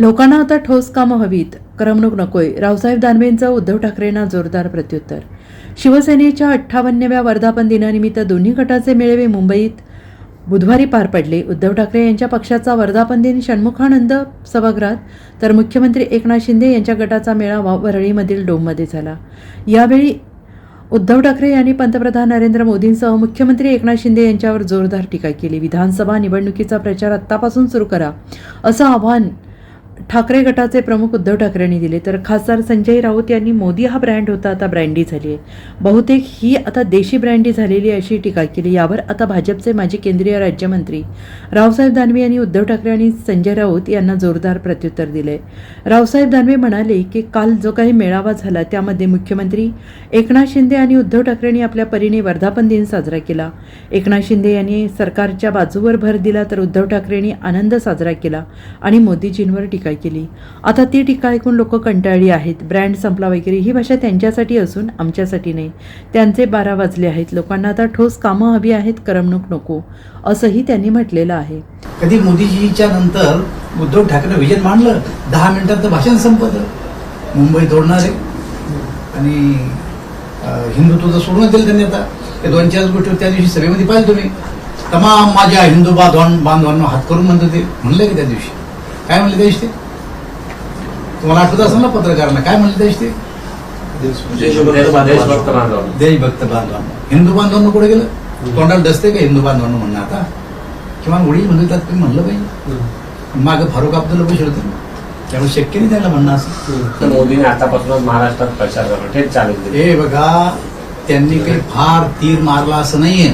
लोकांना आता ठोस कामं हवीत करमणूक नकोय रावसाहेब दानवेंचं उद्धव ठाकरेंना जोरदार प्रत्युत्तर. शिवसेनेच्या अठ्ठावन्नव्या वर्धापन दिनानिमित्त दोन्ही गटाचे मेळावे मुंबईत बुधवारी पार पडले. उद्धव ठाकरे यांच्या पक्षाचा वर्धापन दिन षण्मुखानंद सभागृहात तर मुख्यमंत्री एकनाथ शिंदे यांच्या गटाचा मेळावा वरळीमधील डोममध्ये झाला. यावेळी उद्धव ठाकरे यांनी पंतप्रधान नरेंद्र मोदींसह मुख्यमंत्री एकनाथ शिंदे यांच्यावर जोरदार टीका केली. विधानसभा निवडणुकीचा प्रचार आत्तापासून सुरू करा असं आव्हान ठाकरे गटाचे प्रमुख उद्धव ठाकरेंनी दिले. तर खासदार संजय राऊत यांनी मोदी हा ब्रँड होता आता ब्रँडी झाली आहे. बहुतेक ही आता देशी ब्रँडी झालेली अशी टीका केली. यावर आता भाजपचे माजी केंद्रीय राज्यमंत्री रावसाहेब दानवे यांनी उद्धव ठाकरे आणि संजय राऊत यांना जोरदार प्रत्युत्तर दिले. रावसाहेब दानवे म्हणाले की काल जो काही मेळावा झाला त्यामध्ये मुख्यमंत्री एकनाथ शिंदे आणि उद्धव ठाकरेंनी आपल्या परीने वर्धापन दिन साजरा केला. एकनाथ शिंदे यांनी सरकारच्या बाजूवर भर दिला तर उद्धव ठाकरेंनी आनंद साजरा केला आणि मोदीजींवर टीका केली. आता ती टीका ऐकून लोक कंटाळली आहेत. ब्रँड संपला वगैरे ही भाषा त्यांच्यासाठी असून आमच्यासाठी नाही. त्यांचे बारा वाजले आहेत. लोकांना आता ठोस कामं हवी आहेत. करमणूक नको असंही त्यांनी म्हटलेलं आहे. कधी मोदीजीच्या नंतर उद्धव ठाकरे विजन मांडलं? दहा मिनिटात भाषण संपलं. मुंबई तोडणारे आणि अं, सोडून दिलं त्यांनी आता. ते दोन चार गोष्टी त्या दिवशी सभेमध्ये पाहिजे तुम्ही. तमाम माझ्या हिंदू बांधवां बांधवांना हात करून म्हणतो ते म्हणलं की त्या दिवशी. काय म्हणले दिवशी ते तुम्हाला आठवत असेल ना पत्रकारांना? काय म्हणले दिवशी ते देशभक्त बांधव देशभक्त बांधवांना. हिंदू बांधवांना कुठे गेलं? तोंडाला डसते का हिंदू बांधवांना म्हणणं आता? किंवा उडी म्हणतात तुम्ही म्हणलं पाहिजे मागं फारुख अब्दुल्ला बशीर होते त्यामुळे शक्य नाही त्याला म्हणणं असं. मोदीने आतापासूनच महाराष्ट्रात प्रचार करतो थेट चालू हे बघा त्यांनी काही फार तीर मारला असं नाहीये.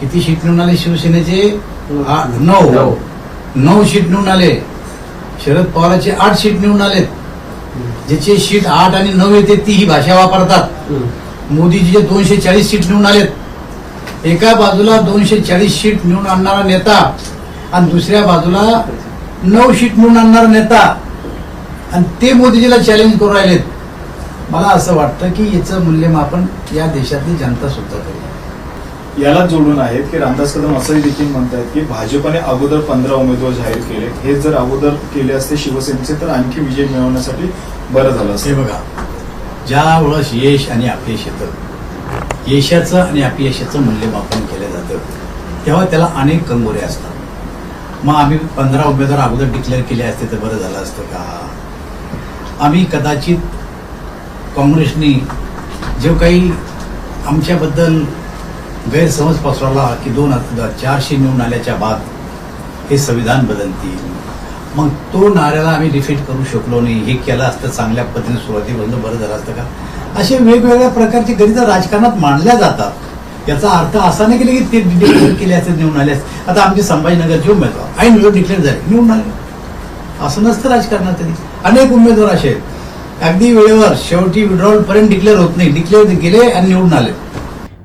किती निवडून आले शिवसेनेचे? नऊ. नऊ. शीट निवडून आले. शरद पवारांचे आठ शीट निवडून आलेत. ज्याचे शीट आठ आणि नऊ येते ती ही भाषा वापरतात. मोदीजीचे दोनशे चाळीस सीट निवडून आलेत. एका बाजूला दोनशे चाळीस सीट निवडून आणणारा नेता आणि दुसऱ्या बाजूला नऊ सीट निवडून आणणारा नेता. आणि ते मोदीजीला चॅलेंज करू राहिलेत. मला असं वाटतं की याचं मूल्यमापन या देशातली जनता सुद्धा करेल. याला जोडून आहेत की रामदास कदम असंही देखील म्हणतात की भाजपने अगोदर पंधरा उमेदवार जाहीर केले. हे जर अगोदर केले असते शिवसेनेचे तर आणखी विजय मिळवण्यासाठी बरं झालं हे बघा ज्या वेळेस यश आणि अपयश येतं यशाचं आणि अपयशाचं मूल्यमापन केलं जातं तेव्हा त्याला अनेक कंगोरे असतात. मग आम्ही पंधरा उमेदवार अगोदर डिक्लेअर केले असते तर बरं झालं असतं का? आम्ही कदाचित काँग्रेसनी जो काही आमच्याबद्दल गैरसमज पसरवला की दोन हजार चारशे निवडून आल्याच्या बाद हे संविधान बदलतील. मग तो नाऱ्याला आम्ही डिफीट करू शकलो नाही. हे केलं असतं चांगल्या पद्धतीने सुरुवातीपासून बरं झालं असतं का? असे वेगवेगळ्या प्रकारचे गणित राजकारणात मांडल्या जातात. याचा अर्थ असा नाही केला की ते डिक्लेअर केले असते निवडून आले असते आता आमचे संभाजीनगरचे उमेदवार ऐन निवडून डिक्लेअर झाले निवडून आले असं नसतं राजकारणात तरी अनेक उमेदवार असे आहेत. अगदी वेळेवर शेवटी विड्रॉवल पर्यंत डिक्लेअर होत नाही. डिक्लेअर गेले आणि निवडून आले.